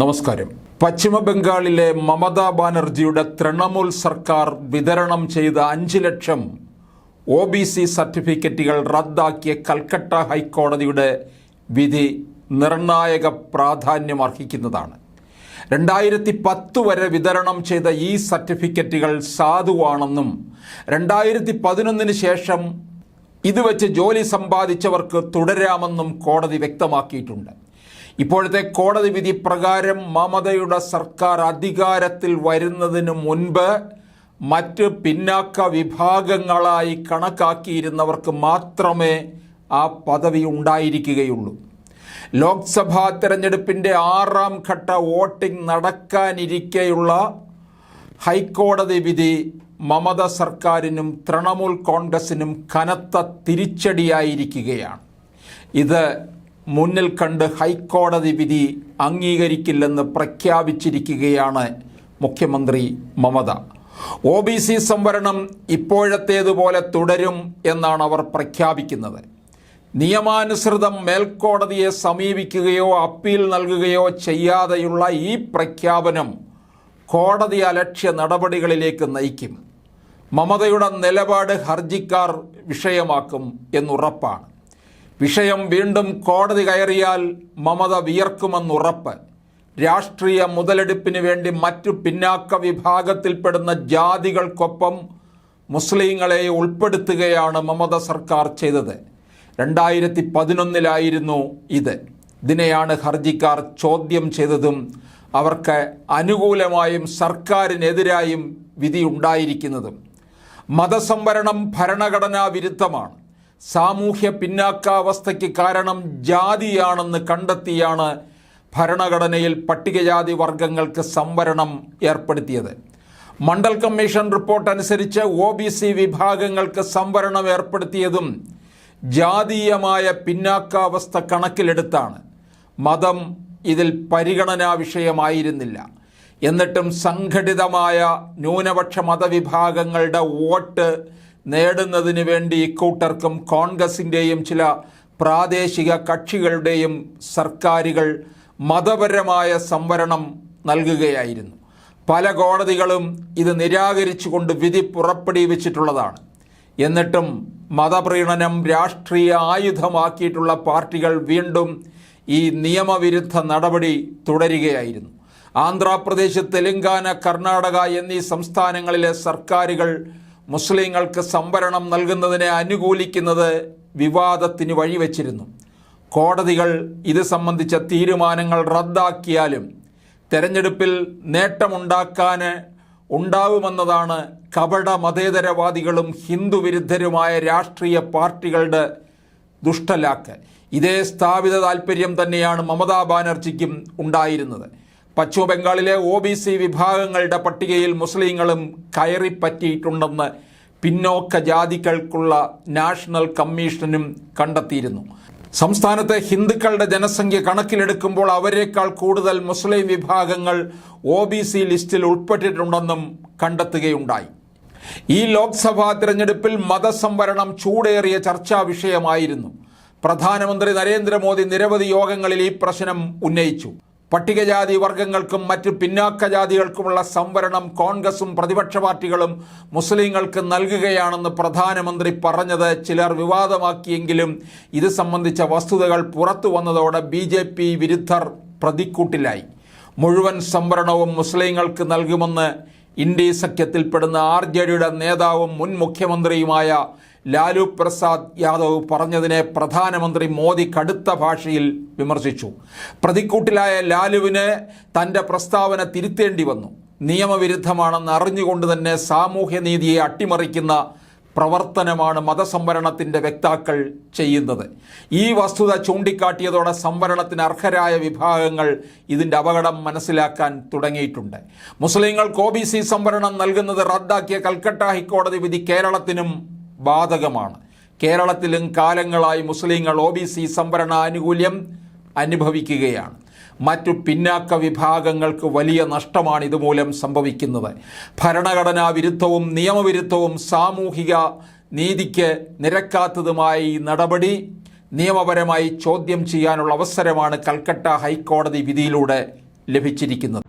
നമസ്കാരം. പശ്ചിമ ബംഗാളിലെ മമതാ ബാനർജിയുടെ തൃണമൂൽ സർക്കാർ വിതരണം ചെയ്ത അഞ്ച് ലക്ഷം ഒ ബി സി സർട്ടിഫിക്കറ്റുകൾ റദ്ദാക്കിയ കൽക്കട്ട ഹൈക്കോടതിയുടെ വിധി നിർണായക പ്രാധാന്യം അർഹിക്കുന്നതാണ് രണ്ടായിരത്തി പത്ത് വരെ വിതരണം ചെയ്ത ഈ സർട്ടിഫിക്കറ്റുകൾ സാധുവാണെന്നും രണ്ടായിരത്തി പതിനൊന്നിന് ശേഷം ഇതുവച്ച് വെച്ച് ജോലി സമ്പാദിച്ചവർക്ക് തുടരാമെന്നും കോടതി വ്യക്തമാക്കിയിട്ടുണ്ട്. ഇപ്പോഴത്തെ കോടതി വിധി പ്രകാരം മമതയുടെ സർക്കാർ അധികാരത്തിൽ വരുന്നതിന് മുൻപ് മറ്റ് പിന്നാക്ക വിഭാഗങ്ങളായി കണക്കാക്കിയിരുന്നവർക്ക് മാത്രമേ ആ പദവി ഉണ്ടായിരിക്കുകയുള്ളൂ. ലോക്സഭാ തെരഞ്ഞെടുപ്പിന്റെ ആറാം ഘട്ട വോട്ടിംഗ് നടക്കാനിരിക്കെയുള്ള ഹൈക്കോടതി വിധി മമത സർക്കാരിനും തൃണമൂൽ കോൺഗ്രസിനും കനത്ത തിരിച്ചടിയായിരിക്കുകയാണ്. ഇത് മുന്നിൽ കണ്ട് ഹൈക്കോടതി വിധി അംഗീകരിക്കില്ലെന്ന് പ്രഖ്യാപിച്ചിരിക്കുകയാണ് മുഖ്യമന്ത്രി മമത. ഒ ബി സി സംവരണം ഇപ്പോഴത്തേതുപോലെ തുടരും എന്നാണ് അവർ പ്രഖ്യാപിക്കുന്നത്. നിയമാനുസൃതം മേൽക്കോടതിയെ സമീപിക്കുകയോ അപ്പീൽ നൽകുകയോ ചെയ്യാതെയുള്ള ഈ പ്രഖ്യാപനം കോടതി അലക്ഷ്യ നടപടികളിലേക്ക് നയിക്കും. മമതയുടെ നിലപാട് ഹർജിക്കാർ വിഷയമാക്കും എന്നുറപ്പാണ്. വിഷയം വീണ്ടും കോടതി കയറിയാൽ മമത വിയർക്കുമെന്നുറപ്പ്. രാഷ്ട്രീയ മുതലെടുപ്പിന് വേണ്ടി മറ്റു പിന്നാക്ക വിഭാഗത്തിൽപ്പെടുന്ന ജാതികൾക്കൊപ്പം മുസ്ലിങ്ങളെ ഉൾപ്പെടുത്തുകയാണ് മമത സർക്കാർ ചെയ്തത്. രണ്ടായിരത്തി പതിനൊന്നിലായിരുന്നു ഇത്. ഇതിനെയാണ് ഹർജിക്കാർ ചോദ്യം ചെയ്തതും അവർക്ക് അനുകൂലമായും സർക്കാരിനെതിരായും വിധിയുണ്ടായിരിക്കുന്നതും മതസംവരണം ഭരണഘടനാ വിരുദ്ധമാണ്. സാമൂഹ്യ പിന്നാക്കാവസ്ഥയ്ക്ക് കാരണം ജാതിയാണെന്ന് കണ്ടെത്തിയാണ് ഭരണഘടനയിൽ പട്ടികജാതി വർഗങ്ങൾക്ക് സംവരണം ഏർപ്പെടുത്തിയത്. മണ്ഡൽ കമ്മീഷൻ റിപ്പോർട്ട് അനുസരിച്ച് ഒ ബി സി വിഭാഗങ്ങൾക്ക് സംവരണം ഏർപ്പെടുത്തിയതും ജാതീയമായ പിന്നാക്കാവസ്ഥ കണക്കിലെടുത്താണ്. മതം ഇതിൽ പരിഗണനാ വിഷയമായിരുന്നില്ല. എന്നിട്ടും സംഘടിതമായ ന്യൂനപക്ഷ മതവിഭാഗങ്ങളുടെ വോട്ട് നേടുന്നതിന് വേണ്ടി ഇക്കൂട്ടർക്കും കോൺഗ്രസിന്റെയും ചില പ്രാദേശിക കക്ഷികളുടെയും സർക്കാരുകൾ മതപരമായ സംവരണം നൽകുകയായിരുന്നു. പല കോടതികളും ഇത് നിരാകരിച്ചുകൊണ്ട് വിധി പുറപ്പെടുവിച്ചിട്ടുള്ളതാണ്. എന്നിട്ടും മതപ്രീണനം രാഷ്ട്രീയ ആയുധമാക്കിയിട്ടുള്ള പാർട്ടികൾ വീണ്ടും ഈ നിയമവിരുദ്ധ നടപടി തുടരുകയായിരുന്നു. ആന്ധ്രാപ്രദേശ് തെലങ്കാന കർണാടക എന്നീ സംസ്ഥാനങ്ങളിലെ സർക്കാരുകൾ മുസ്ലിങ്ങൾക്ക് സംവരണം നൽകുന്നതിനെ അനുകൂലിക്കുന്നത് വിവാദത്തിന് വഴിവെച്ചിരുന്നു. കോടതികൾ ഇത് സംബന്ധിച്ച തീരുമാനങ്ങൾ റദ്ദാക്കിയാലും തെരഞ്ഞെടുപ്പിൽ നേട്ടമുണ്ടാക്കാൻ ഉണ്ടാവുമെന്നതാണ് കപട മതേതരവാദികളും ഹിന്ദുവിരുദ്ധരുമായ രാഷ്ട്രീയ പാർട്ടികളുടെ ദുഷ്ടലാക്ക്. ഇതേ സ്ഥാപിത താൽപ്പര്യം തന്നെയാണ് മമതാ ബാനർജിക്കും ഉണ്ടായിരുന്നത്. പശ്ചിമ ബംഗാളിലെ ഒ ബി സി വിഭാഗങ്ങളുടെ പട്ടികയിൽ മുസ്ലിങ്ങളും കയറിപ്പറ്റിയിട്ടുണ്ടെന്ന് പിന്നോക്ക ജാതികൾക്കുള്ള നാഷണൽ കമ്മീഷനും കണ്ടെത്തിയിരുന്നു. സംസ്ഥാനത്തെ ഹിന്ദുക്കളുടെ ജനസംഖ്യ കണക്കിലെടുക്കുമ്പോൾ അവരെക്കാൾ കൂടുതൽ മുസ്ലിം വിഭാഗങ്ങൾ ഒ ബി സി ലിസ്റ്റിൽ ഉൾപ്പെട്ടിട്ടുണ്ടെന്നും കണ്ടെത്തുകയുണ്ടായി. ഈ ലോക്സഭാ തിരഞ്ഞെടുപ്പിൽ മതസംവരണം ചൂടേറിയ ചർച്ചാ വിഷയമായിരുന്നു. പ്രധാനമന്ത്രി നരേന്ദ്രമോദി നിരവധി യോഗങ്ങളിൽ ഈ പ്രശ്നം ഉന്നയിച്ചു. പട്ടികജാതി വർഗങ്ങൾക്കും മറ്റ് പിന്നാക്ക ജാതികൾക്കുമുള്ള സംവരണം കോൺഗ്രസും പ്രതിപക്ഷ പാർട്ടികളും മുസ്ലിങ്ങൾക്ക് നൽകുകയാണെന്ന് പ്രധാനമന്ത്രി പറഞ്ഞത് ചിലർ വിവാദമാക്കിയെങ്കിലും ഇത് സംബന്ധിച്ച വസ്തുതകൾ പുറത്തു വന്നതോടെ ബി ജെ പി വിരുദ്ധർ പ്രതിക്കൂട്ടിലായി. മുഴുവൻ സംവരണവും മുസ്ലിങ്ങൾക്ക് നൽകുമെന്ന് ഇന്ത്യ സഖ്യത്തിൽപ്പെടുന്ന ആർ ജെ ഡിയുടെ നേതാവും മുൻ മുഖ്യമന്ത്രിയുമായ ലാലു പ്രസാദ് യാദവ് പറഞ്ഞതിനെ പ്രധാനമന്ത്രി മോദി കടുത്ത ഭാഷയിൽ വിമർശിച്ചു. പ്രതിക്കൂട്ടിലായ ലാലുവിന് തന്റെ പ്രസ്താവന തിരുത്തേണ്ടി വന്നു. നിയമവിരുദ്ധമാണെന്ന് അറിഞ്ഞുകൊണ്ട് തന്നെ സാമൂഹ്യനീതിയെ അട്ടിമറിക്കുന്ന പ്രവർത്തനമാണ് മതസംവരണത്തിന്റെ വ്യക്താക്കൾ ചെയ്യുന്നത്. ഈ വസ്തുത ചൂണ്ടിക്കാട്ടിയതോടെ സംവരണത്തിന് അർഹരായ വിഭാഗങ്ങൾ ഇതിന്റെ അപകടം മനസ്സിലാക്കാൻ തുടങ്ങിയിട്ടുണ്ട്. മുസ്ലിങ്ങൾക്ക് ഒ ബി സി സംവരണം നൽകുന്നത് റദ്ദാക്കിയ കൽക്കട്ട ഹൈക്കോടതി വിധി കേരളത്തിനും ബാധകമാണ്. കേരളത്തിലും കാലങ്ങളായി മുസ്ലിങ്ങൾ ഒ ബി സി സംവരണ ആനുകൂല്യം അനുഭവിക്കുകയാണ്. മറ്റു പിന്നാക്ക വിഭാഗങ്ങൾക്ക് വലിയ നഷ്ടമാണ് ഇതുമൂലം സംഭവിക്കുന്നത്. ഭരണഘടനാ വിരുദ്ധവും നിയമവിരുദ്ധവും സാമൂഹിക നീതിക്ക് നിരക്കാത്തതുമായി നടപടി നിയമപരമായി ചോദ്യം ചെയ്യാനുള്ള അവസരമാണ് കൽക്കട്ട ഹൈക്കോടതി വിധിയിലൂടെ ലഭിച്ചിരിക്കുന്നത്.